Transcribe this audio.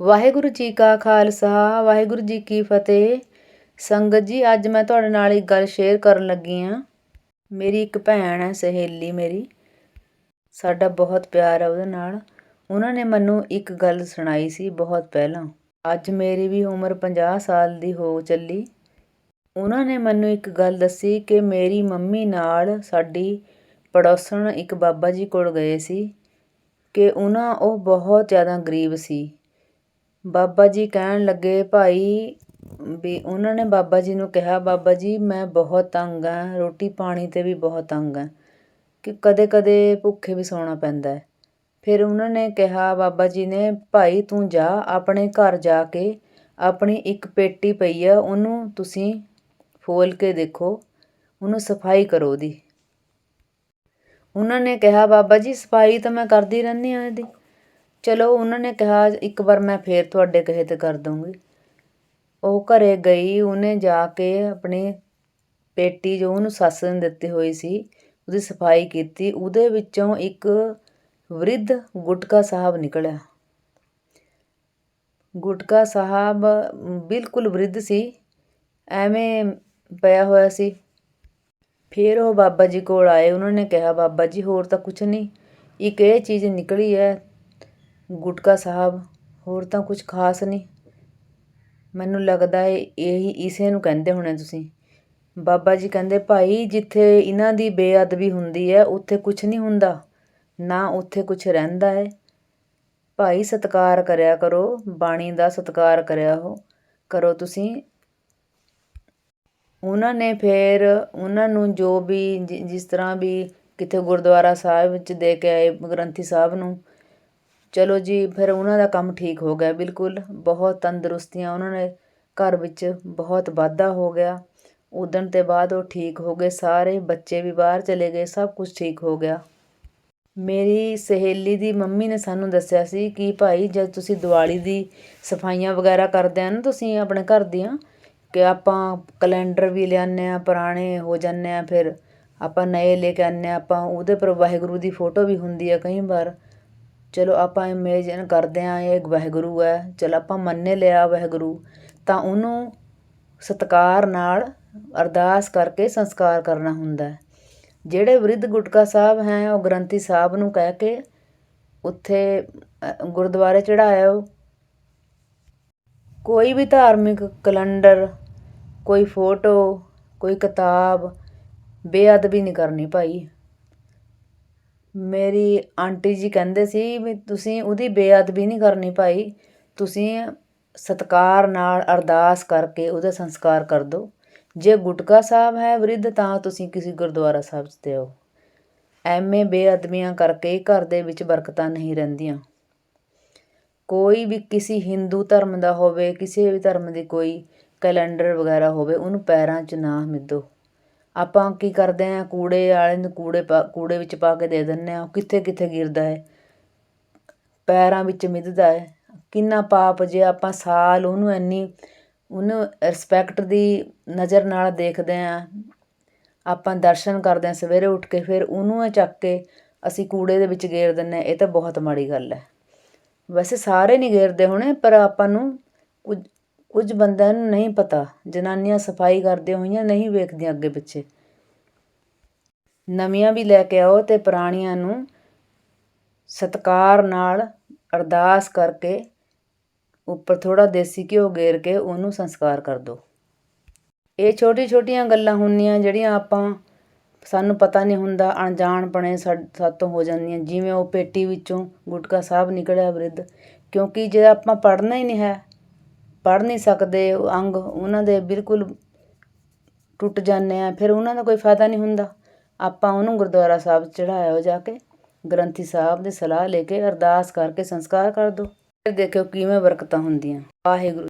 ਵਾਹਿਗੁਰੂ ਜੀ ਕਾ ਖਾਲਸਾ, ਵਾਹਿਗੁਰੂ ਜੀ ਕੀ ਫਤਿਹ। ਸੰਗਤ ਜੀ, ਅੱਜ ਮੈਂ ਤੁਹਾਡੇ ਨਾਲ ਇੱਕ ਗੱਲ ਸ਼ੇਅਰ ਕਰਨ ਲੱਗੀ ਹਾਂ ਮੇਰੀ ਇੱਕ ਭੈਣ ਹੈ, ਸਹੇਲੀ ਮੇਰੀ। ਸਾਡਾ ਬਹੁਤ ਪਿਆਰ ਹੈ ਉਹਦੇ ਨਾਲ। ਉਹਨਾਂ ਨੇ ਮੈਨੂੰ ਇੱਕ ਗੱਲ ਸੁਣਾਈ ਸੀ ਬਹੁਤ ਪਹਿਲਾਂ। ਅੱਜ ਮੇਰੀ ਵੀ ਉਮਰ 50 ਸਾਲ ਦੀ ਹੋ ਚੱਲੀ। ਉਹਨਾਂ ਨੇ ਮੈਨੂੰ ਇੱਕ ਗੱਲ ਦੱਸੀ ਕਿ ਮੇਰੀ ਮੰਮੀ ਨਾਲ ਸਾਡੀ ਪੜੋਸਣ ਇੱਕ ਬਾਬਾ ਜੀ ਕੋਲ ਗਏ ਸੀ ਕਿ ਉਹਨਾਂ ਉਹ ਬਹੁਤ ਜ਼ਿਆਦਾ ਗਰੀਬ ਸੀ। ਬਾਬਾ ਜੀ ਕਹਿਣ ਲੱਗੇ ਭਾਈ ਵੀ ਉਹਨਾਂ ਨੇ ਬਾਬਾ ਜੀ ਨੂੰ ਕਿਹਾ, ਬਾਬਾ ਜੀ, ਮੈਂ ਬਹੁਤ ਤੰਗ ਹਾਂ ਰੋਟੀ ਪਾਣੀ 'ਤੇ ਵੀ ਬਹੁਤ ਤੰਗ ਹਾਂ ਕਿ ਕਦੇ ਕਦੇ ਭੁੱਖੇ ਵੀ ਸੌਣਾ ਪੈਂਦਾ ਫਿਰ ਉਹਨਾਂ ਨੇ ਕਿਹਾ, ਬਾਬਾ ਜੀ ਨੇ, ਭਾਈ, ਤੂੰ ਜਾ, ਆਪਣੇ ਘਰ ਜਾ ਕੇ ਆਪਣੀ ਇੱਕ ਪੇਟੀ ਪਈ ਆ, ਉਹਨੂੰ ਤੁਸੀਂ ਫੋਲ ਕੇ ਦੇਖੋ, ਉਹਨੂੰ ਸਫ਼ਾਈ ਕਰੋ ਉਹਦੀ। ਉਹਨਾਂ ਨੇ ਕਿਹਾ, ਬਾਬਾ ਜੀ, ਸਫ਼ਾਈ ਤਾਂ ਮੈਂ ਕਰਦੀ ਰਹਿੰਦੀ ਹਾਂ ਇਹਦੀ। ਚਲੋ ਉਹਨਾਂ ਨੇ ਕਿਹਾ, ਇੱਕ ਵਾਰ ਮੈਂ ਫਿਰ ਤੁਹਾਡੇ ਕਹੇ ਤੇ ਕਰ ਦੂੰਗੀ ਉਹ ਘਰ ਗਈ, ਉਹਨੇ ਜਾ ਕੇ ਆਪਣੀ ਪੇਟੀ ਜੋ ਉਹਨੂੰ ਸੱਸ ਨੇ ਦਿੱਤੀ ਹੋਈ ਸੀ, ਉਹਦੀ ਸਫ਼ਾਈ ਕੀਤੀ। ਉਹਦੇ ਵਿੱਚੋਂ ਇੱਕ ਵਰਿੱਧ ਗੁਟਕਾ ਸਾਹਿਬ ਨਿਕਲਿਆ। ਗੁਟਕਾ ਸਾਹਿਬ ਬਿਲਕੁਲ ਵਰਿੱਧ ਸੀ, ਐਵੇਂ ਪਿਆ ਹੋਇਆ ਸੀ। ਫਿਰ ਉਹ ਬਾਬਾ ਜੀ ਕੋਲ ਆਏ, ਉਹਨਾਂ ਨੇ ਕਿਹਾ, ਬਾਬਾ ਜੀ ਹੋਰ ਤਾਂ ਕੁਝ ਨਹੀਂ। ਇੱਕ ਇਹ ਚੀਜ਼ ਨਿਕਲੀ ਹੈ ਗੁਟਕਾ ਸਾਹਿਬ, ਹੋਰ ਤਾਂ ਕੁਝ ਖਾਸ ਨਹੀਂ। ਮੈਨੂੰ ਲੱਗਦਾ ਹੈ ਇਹੀ ਇਸੇ ਨੂੰ ਕਹਿੰਦੇ ਹੋਣੇ ਤੁਸੀਂ। ਬਾਬਾ ਜੀ ਕਹਿੰਦੇ, ਭਾਈ, ਜਿੱਥੇ ਇਹਨਾਂ ਦੀ ਬੇਅਦਬੀ ਹੁੰਦੀ ਹੈ ਉੱਥੇ ਕੁਝ ਨਹੀਂ ਹੁੰਦਾ। ਨਾ ਉੱਥੇ ਕੁਝ ਰਹਿੰਦਾ ਹੈ ਭਾਈ, ਸਤਕਾਰ ਕਰਿਆ ਕਰੋ, ਬਾਣੀ ਦਾ ਸਤਕਾਰ ਕਰਿਆ ਹੋ, ਕਰੋ ਤੁਸੀਂ। ਉਹਨਾਂ ਨੇ ਫਿਰ ਉਹਨਾਂ ਨੂੰ ਜੋ ਵੀ ਜਿਸ ਤਰ੍ਹਾਂ ਵੀ ਕਿਤੇ ਗੁਰਦੁਆਰਾ ਸਾਹਿਬ ਵਿੱਚ ਦੇ ਕੇ ਆਏ, ਗ੍ਰੰਥੀ ਸਾਹਿਬ ਨੂੰ ਚਲੋ ਜੀ, ਫਿਰ ਉਹਨਾਂ ਦਾ ਕੰਮ ਠੀਕ ਹੋ ਗਿਆ, ਬਿਲਕੁਲ। ਬਹੁਤ ਤੰਦਰੁਸਤੀਆਂ ਉਹਨਾਂ ਨੇ ਘਰ ਵਿੱਚ, ਬਹੁਤ ਵਾਧਾ ਹੋ ਗਿਆ। ਉੱਦਣ ਤੋਂ ਬਾਅਦ ਉਹ ਠੀਕ ਹੋ ਗਏ, ਸਾਰੇ ਬੱਚੇ ਵੀ ਬਾਹਰ ਚਲੇ ਗਏ, ਸਭ ਕੁਝ ਠੀਕ ਹੋ ਗਿਆ। ਮੇਰੀ ਸਹੇਲੀ ਦੀ ਮੰਮੀ ਨੇ ਸਾਨੂੰ ਦੱਸਿਆ ਸੀ ਕਿ ਭਾਈ, ਜਦ ਤੁਸੀਂ ਦੀਵਾਲੀ ਦੀ ਸਫਾਈਆਂ ਵਗੈਰਾ ਕਰਦੇ ਆ ਨਾ ਤੁਸੀਂ ਆਪਣੇ ਘਰ ਦੀਆਂ, ਕਿ ਆਪਾਂ ਕੈਲੰਡਰ ਵੀ ਲਿਆਉਂਦੇ ਆ, ਪੁਰਾਣੇ ਹੋ ਜਾਂਦੇ ਆ, ਫਿਰ ਆਪਾਂ ਨਏ ਲੈ ਕੇ ਆਉਂਦੇ ਆ, ਆਪਾਂ ਉਹਦੇ ਪਰ ਵਾਹਿਗੁਰੂ ਦੀ ਫੋਟੋ ਵੀ ਹੁੰਦੀ ਆ ਕਈ ਵਾਰ। ਚਲੋ ਆਪਾਂ ਇਮੇਜਿਨ ਕਰਦੇ ਹਾਂ ਇਹ ਵਾਹਿਗੁਰੂ ਹੈ, ਚਲ ਆਪਾਂ ਮੰਨੇ ਲਿਆ ਵਾਹਿਗੁਰੂ, ਤਾਂ ਉਹਨੂੰ ਸਤਿਕਾਰ ਨਾਲ ਅਰਦਾਸ ਕਰਕੇ ਸੰਸਕਾਰ ਕਰਨਾ ਹੁੰਦਾ ਹੈ। ਜਿਹੜੇ ਵਰਿੱਧ ਗੁਟਕਾ ਸਾਹਿਬ ਹੈ, ਉਹ ਗ੍ਰੰਥੀ ਸਾਹਿਬ ਨੂੰ ਕਹਿ ਕੇ ਉੱਥੇ ਗੁਰਦੁਆਰੇ ਚੜਾਇਆ ਕੋਈ ਵੀ ਧਾਰਮਿਕ ਕੈਲੰਡਰ, ਕੋਈ ਫੋਟੋ, ਕੋਈ ਕਿਤਾਬ, ਬੇਅਦਬੀ ਨਹੀਂ ਕਰਨੀ ਭਾਈ। ਮੇਰੀ ਆਂਟੀ ਜੀ ਕਹਿੰਦੇ ਸੀ ਵੀ ਤੁਸੀਂ ਉਹਦੀ ਬੇਅਦਬੀ ਨਹੀਂ ਕਰਨੀ ਭਾਈ, ਤੁਸੀਂ ਸਤਿਕਾਰ ਨਾਲ ਅਰਦਾਸ ਕਰਕੇ ਉਹਦਾ ਸੰਸਕਾਰ ਕਰ ਦਿਓ। ਜੇ ਗੁਟਕਾ ਸਾਹਿਬ ਹੈ ਵਰਿੱਧ ਤਾਂ ਤੁਸੀਂ ਕਿਸੇ ਗੁਰਦੁਆਰਾ ਸਾਹਿਬ 'ਚ ਦਿਓ। ਐਵੇਂ ਬੇਅਦਬੀਆਂ ਕਰਕੇ ਘਰ ਦੇ ਵਿੱਚ ਬਰਕਤਾਂ ਨਹੀਂ ਰਹਿੰਦੀਆਂ। ਕੋਈ ਵੀ ਕਿਸੇ ਹਿੰਦੂ ਧਰਮ ਦਾ ਹੋਵੇ, ਕਿਸੇ ਵੀ ਧਰਮ ਦੀ ਕੋਈ ਕੈਲੰਡਰ ਵਗੈਰਾ ਹੋਵੇ, ਉਹਨੂੰ ਪੈਰਾਂ 'ਚ ਨਾ ਮਿੱਦੋ। ਆਪਾਂ ਕੀ ਕਰਦੇ ਹਾਂ ਕੂੜੇ ਵਾਲੇ ਨੂੰ ਕੂੜੇ ਪਾ, ਕੂੜੇ ਵਿੱਚ ਪਾ ਕੇ ਦੇ ਦਿੰਦੇ ਹਾਂ ਉਹ ਕਿੱਥੇ ਕਿੱਥੇ ਗਿਰਦਾ ਹੈ? ਪੈਰਾਂ ਵਿੱਚ ਮਿੱਧਦਾ ਹੈ। ਕਿੰਨਾ ਪਾਪ ਜੇ ਆਪਾਂ ਸਾਲ ਉਹਨੂੰ ਇੰਨੀ, ਉਹਨੂੰ ਰਿਸਪੈਕਟ ਦੀ ਨਜ਼ਰ ਨਾਲ ਦੇਖਦੇ ਹਾਂ ਆਪਾਂ ਦਰਸ਼ਨ ਕਰਦੇ ਹਾਂ ਸਵੇਰੇ ਉੱਠ ਕੇ ਫਿਰ ਉਹਨੂੰ ਚੱਕ ਕੇ ਅਸੀਂ ਕੂੜੇ ਦੇ ਵਿੱਚ ਗੇਰ ਦਿੰਦੇ ਹਾਂ ਇਹ ਤਾਂ ਬਹੁਤ ਮਾੜੀ ਗੱਲ ਹੈ। ਵੈਸੇ ਸਾਰੇ ਨਹੀਂ ਗੇਰਦੇ ਹੋਣੇ, ਪਰ ਆਪਾਂ ਨੂੰ ਕੁਝ ਕੁਝ ਬੰਦਿਆਂ ਨੂੰ ਨਹੀਂ ਪਤਾ, ਜਨਾਨੀਆਂ ਸਫ਼ਾਈ ਕਰਦੇ ਹੋਈਆਂ ਨਹੀਂ ਵੇਖਦੀਆਂ ਅੱਗੇ ਪਿੱਛੇ। ਨਵੀਆਂ ਵੀ ਲੈ ਕੇ ਆਓ ਤੇ ਪੁਰਾਣੀਆਂ ਨੂੰ ਸਤਕਾਰ ਨਾਲ ਅਰਦਾਸ ਕਰਕੇ ਉੱਪਰ ਥੋੜਾ ਦੇਸੀ ਘਿਓ ਗੇਰ ਕੇ ਉਹਨੂੰ ਸੰਸਕਾਰ ਕਰ ਦਿਓ। ਇਹ ਛੋਟੀ ਛੋਟੀਆਂ ਗੱਲਾਂ ਹੁੰਦੀਆਂ ਜਿਹੜੀਆਂ ਆਪਾਂ, ਸਾਨੂੰ ਪਤਾ ਨਹੀਂ ਹੁੰਦਾ ਅਣਜਾਣਪਣੇ ਸਾਤੋਂ ਹੋ ਜਾਂਦੀਆਂ, ਜਿਵੇਂ ਉਹ ਪੇਟੀ ਵਿੱਚੋਂ ਗੁਟਕਾ ਸਾਹਿਬ ਨਿਕਲਿਆ ਬ੍ਰਿਧ ਕਿਉਂਕਿ ਜੇ ਆਪਾਂ ਪੜ੍ਹਨਾ ਹੀ ਨਹੀਂ ਹੈ ਪੜ੍ਹ ਨਹੀਂ ਸਕਦੇ, ਅੰਗ ਉਹਨਾਂ ਦੇ ਬਿਲਕੁਲ ਟੁੱਟ ਜਾਂਦੇ ਆ, ਫਿਰ ਉਹਨਾਂ ਦਾ ਕੋਈ ਫਾਇਦਾ ਨਹੀਂ ਹੁੰਦਾ। ਆਪਾਂ ਉਹਨੂੰ ਗੁਰਦੁਆਰਾ ਸਾਹਿਬ ਚੜਾਇਆ ਹੋ ਜਾ ਕੇ, ਗ੍ਰੰਥੀ ਸਾਹਿਬ ਦੀ ਸਲਾਹ ਲੈ ਕੇ ਅਰਦਾਸ ਕਰਕੇ ਸੰਸਕਾਰ ਕਰ ਦਿਓ। ਫਿਰ ਦੇਖਿਓ ਕਿਵੇਂ ਬਰਕਤਾਂ ਹੁੰਦੀਆਂ। ਵਾਹਿਗੁਰੂ।